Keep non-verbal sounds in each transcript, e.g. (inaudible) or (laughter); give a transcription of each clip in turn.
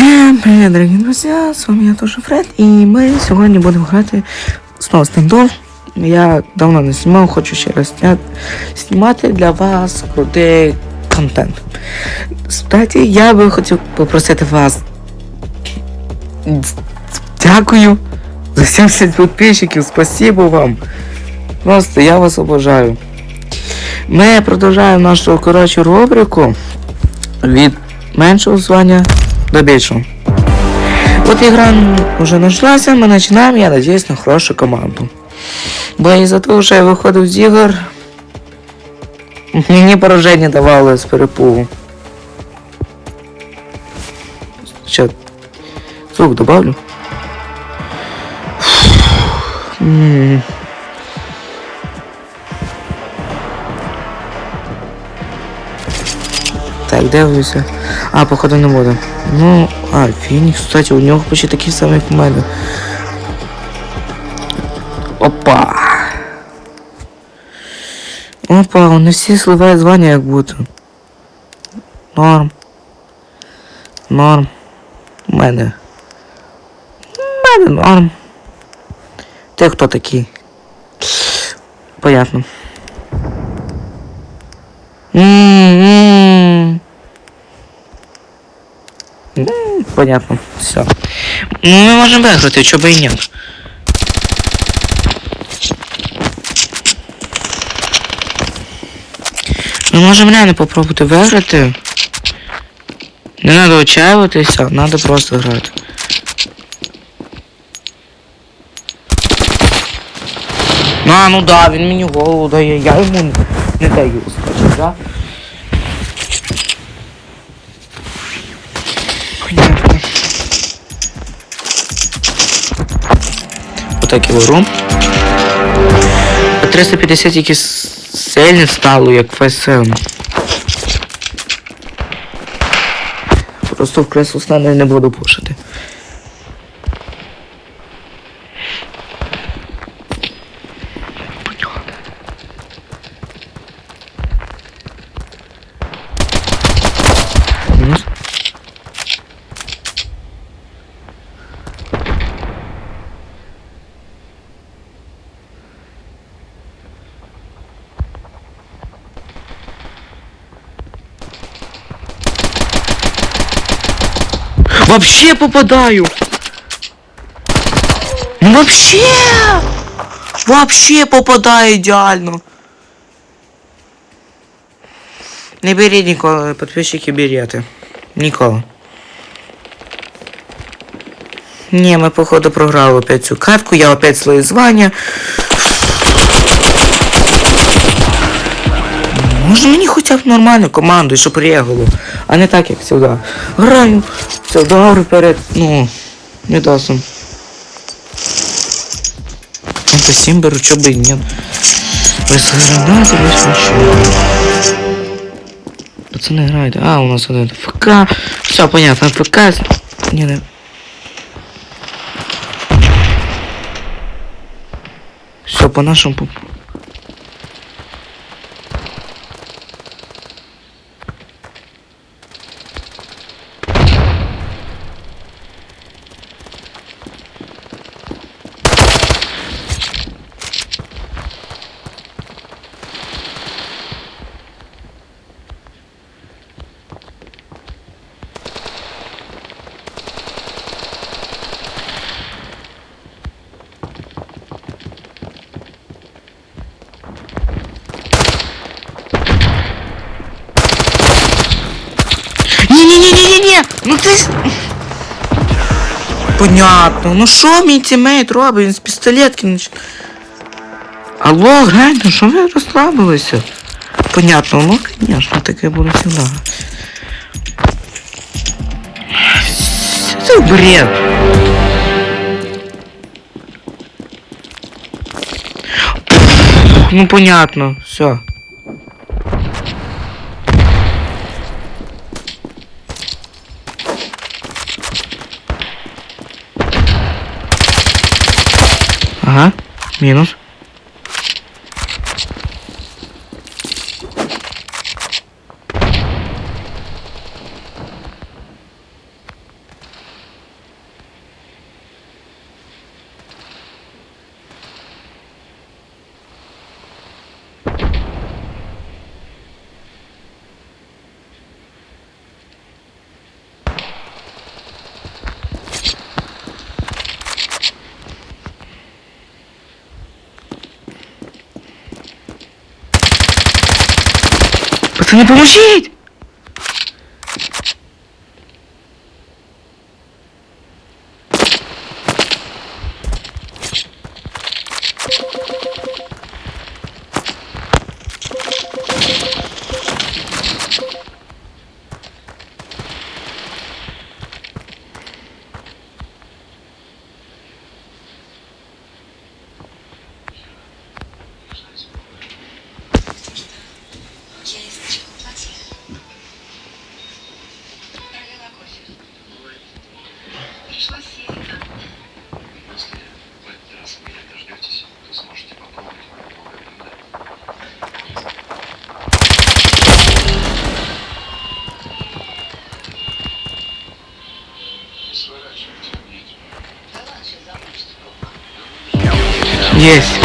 Всем привет, дорогие друзья, с вами я тоже Фред, и мы сьогодні будемо грати знову стендов. Я давно не знімав, хочу ще раз зня- знімати для вас крутий контент. Кстати, я би хотів попросити вас. Дякую за 70 підписчиків, спасибо вам. Просто я вас обожаю. Ми продовжуємо нашу коротшу рубрику від меншого звання до більшого. Вот игра уже нашлася, мы начинаем, я надеюсь, на хорошую команду. Бо із-за того, що я виходив з ігор, мені пораження давали з перепугу. Що? Звук добавлю? Так, дивлюся. А, походу не буде. Ну, а, Фінікс, кстати, у нього почти такий самий, як у мене. Опа. Опа, вони всі сливають звання як будто. Норм. Норм. У мене. У мене норм. Ти хто такий? Понятно. М-м-м. Понятно, все. Ну, мы можем выиграть, чё бы и нет. Ми можемо реально попробувати виграти. Не треба отчаиватися, треба просто грати. Ну, а, ну да, він мені голову дає, я йому не даю, скажу, да? Отак і беру. 350 тільки сильно стало, як ФСМ. Просто в кресло стане не буду пушити. Вообще попадаю! Ну вообще! Вообще попадаю ідеально! Не беріть ніколи, підписчики берете. Ніколи. Ні, ми походу програли опять цю катку, я опять свої звання. Може мені хоча б нормальну команду, щоб регуло, а не так, як завжди. Граю, все, добре перед, ну, відосом. Это сім беру, чо би і ні. Без гранати, без нічого. Пацаны играют. А, у нас один ФК. Все, понятно, ФК. Не, не. Все, по нашему. Понятно. Ну що мій тімейт робить? Він з пістолетки. Алло, гляньте, що ви розслабилися? Понятно, ну, конечно, таке буде всегда. Це бред. Ну, понятно, все. Ajá, menos. Пацани, поможіть! Gdzie Єсть.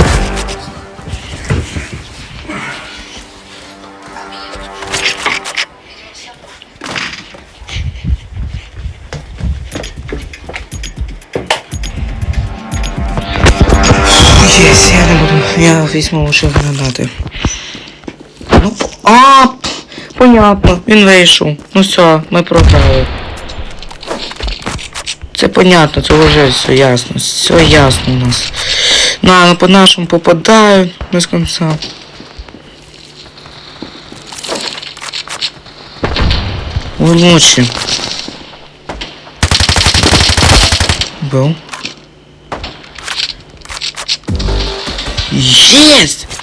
Єсть, я не буду. Я візьму лише гранати. Ну, а, понятно, він вийшов. Ну все, ми програли. Це понятно, це вже все ясно. Все ясно у нас. На, по нашому попадають без конца. Ой, ночі. Был. Есть!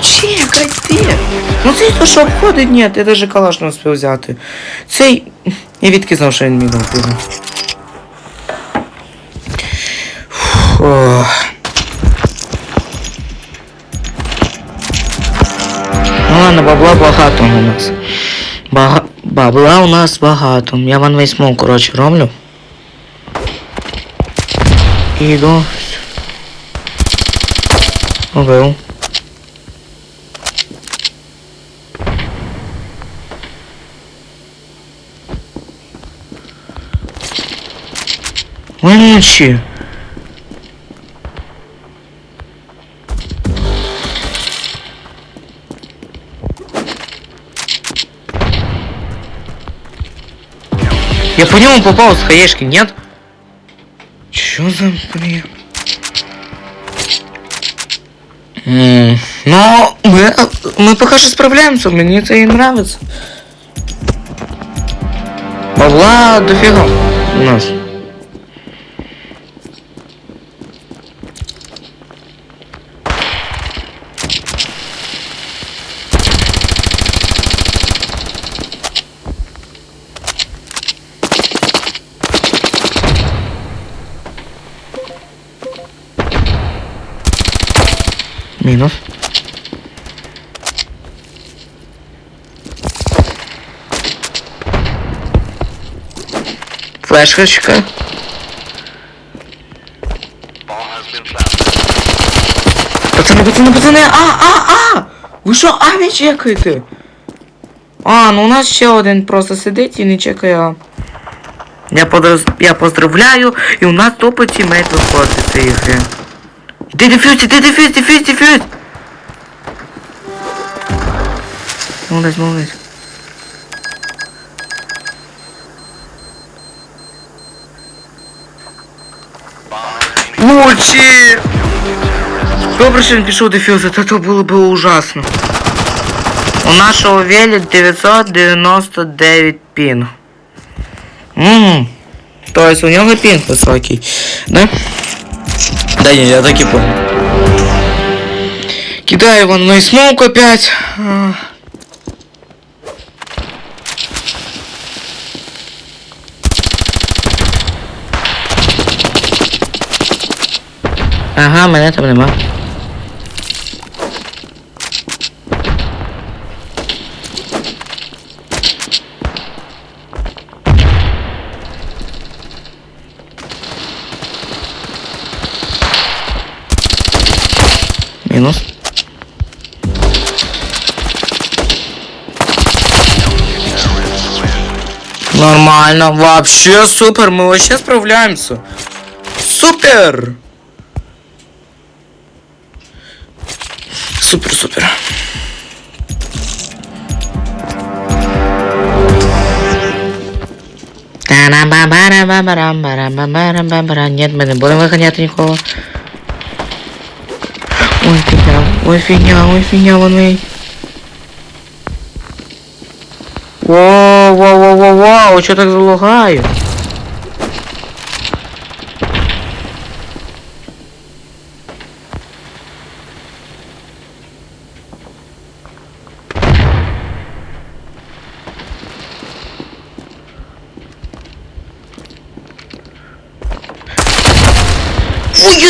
Чекай ти! Ну цей то що обходить, ні, я даже калаш не успів взяти. Цей. Я відки знав, що він міг піде. Ну ладно, бабла багато у нас. Бага... Бабла у нас багато. Я ван весь мов, коротше, роблю. І йду. Убив. Вонючі. Я по нему попал с хаешки, нет? Чё за блин? Но мы, мы пока что справляемся, мне это и нравится. Бабла дофига у нас. Флешечка. Пацаны, пацаны, пацаны, а, а, а! Ви що, а не чекаєте? А, ну у нас ще один просто сидить і не чекає. А. Я, подроз... я поздравляю, і у нас топить тімейт виходить з цієї гри. Іди дефюз, іди дефюз, дефюз, дефюз! Молодець, молодець. Мочі! Добре, що він пішов дефюзити, а то було б ужасно. У нашого Велі 999 пінг. Ммм. Тобто у нього пінг високий. Да? Да не, я так и понял. Кидаю его на смоук опять. Ага, мене там нема. Мінус. Нормально, вообще супер, мы вообще справляемся. Супер! Супер, супер. Та-на-ба-ба-ра-ба-ба-рам-ба-рам-ба-ба-рам-ба-ба-рам. Нет, ми не будемо виганяти нікого. Ой, фігня, ой, фігня, ой, фігня, вони. Воу, воу, воу, воу, воу, чого так залагаю?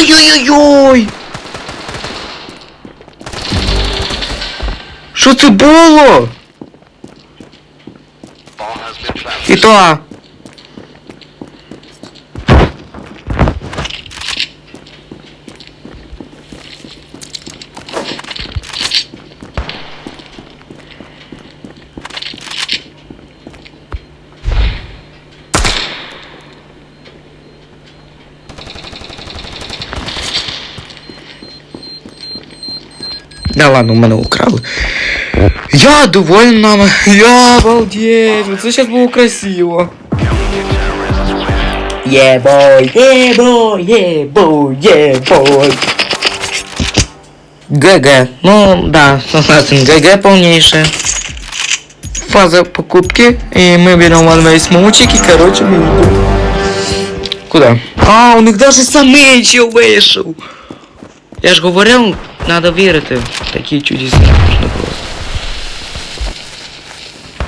Ой-ой-ой-ой-ой! Що це було? І то. Да ладно, у мене украли. Я доволен нами. Я обалдеть. Це зараз було красиво. Єбой, єбой, єбой, єбой. ГГ. Ну, да, согласен. ГГ полнейшее. Фаза покупки. И мы берем вон весь мучик и, короче, мы идем. Куда? А, у них даже самичил вийшов. Я ж говорив, надо вірити. в Такі чудеса можна просто.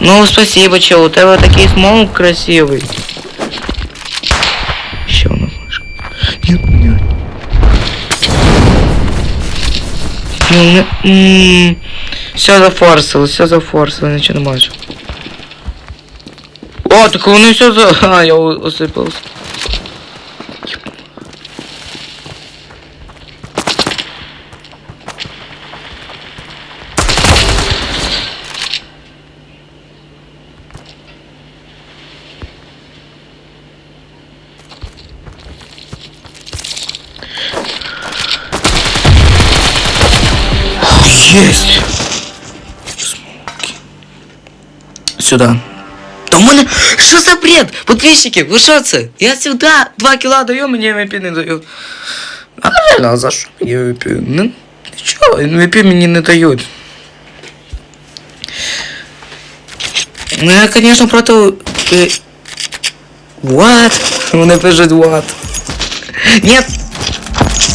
Ну, спасибо, чел, у тебе такий смоук красивий. Ще одна флешка. Нет, нет. Ну, не... Все зафорсило, все зафорсило, нічого не бачу. О, так вони все за... (laughs) А, я осипався. Есть! Смоки. Сюда. Та у мене... Що за бред? Подписчики, ви що це? Я сюди 2 кіла даю, мені МВП не дають. А реально, а за що мені МВП? Ну, нічого, МВП мені не дають. Ну, я, конечно, проти... э, What? Вони пишуть what? Нет!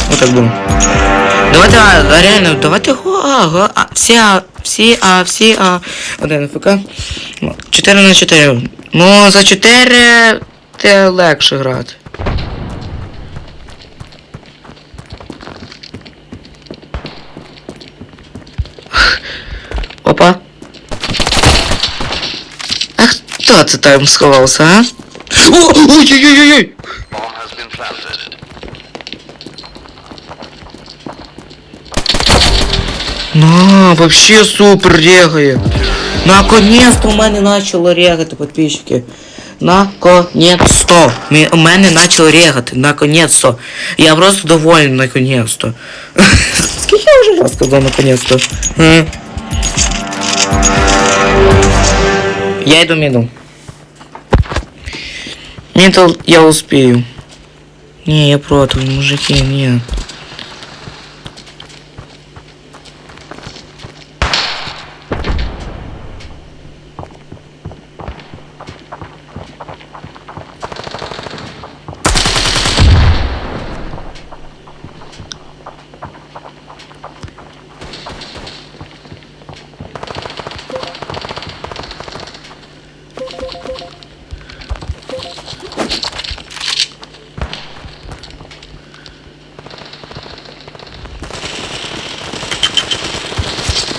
Вот так было. Давайте, а, реально, давайте го, а, всі, а, всі, а, всі, а, один ФК. 4 на 4. Ну, за 4 те легше грати. Опа. А хто це там сховався, а? О, ой-ой-ой-ой! вообще супер регає. Наконец-то у мене почало регати, подписчики. Наконец-то. Мі- У мене почало регати. Наконец-то. Я просто доволен, наконец-то. (laughs) Скільки я вже раз сказав наконец-то? М? Я йду міду. Мидл я успею. Не, я против, мужики, нет.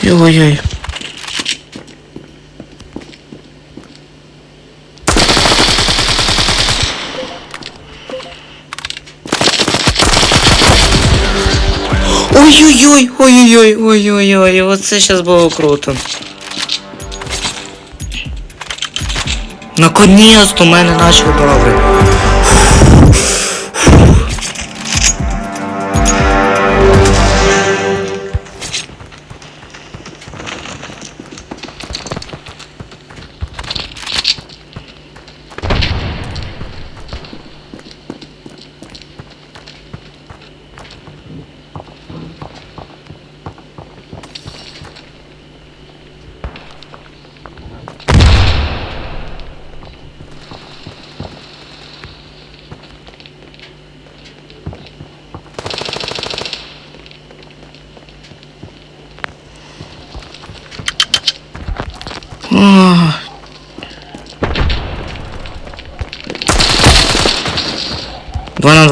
Ой-ой-ой. Ой-ой-ой, ой-ой-ой, ой-ой-ой, оце зараз було круто. Наконец-то у мене начало добре.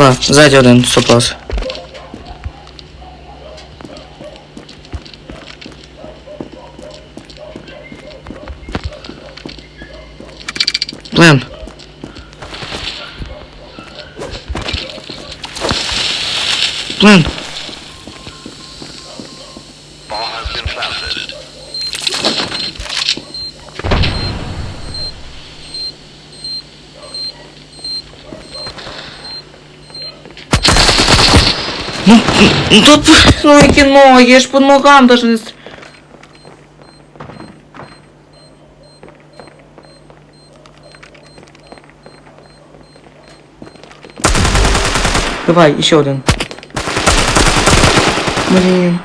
А, ззаді один, сопас. Блин. Блин. Ball has been planted. Ну, ну тут яке ноги, я ж по ногам даже не... Давай, еще один. Блин.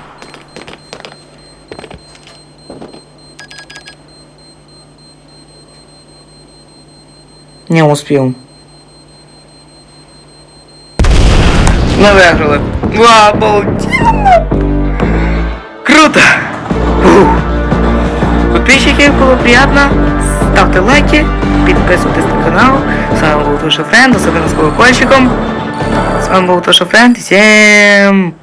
Не успел. Мы выиграли. Вау, обалденно! Круто! Фух. Подписчики, было приятно. Ставьте лайки, подписывайтесь на канал. С вами был Тоша Френд, особенно с колокольчиком. С вами был Тоша Френд. и Всем пока-пока!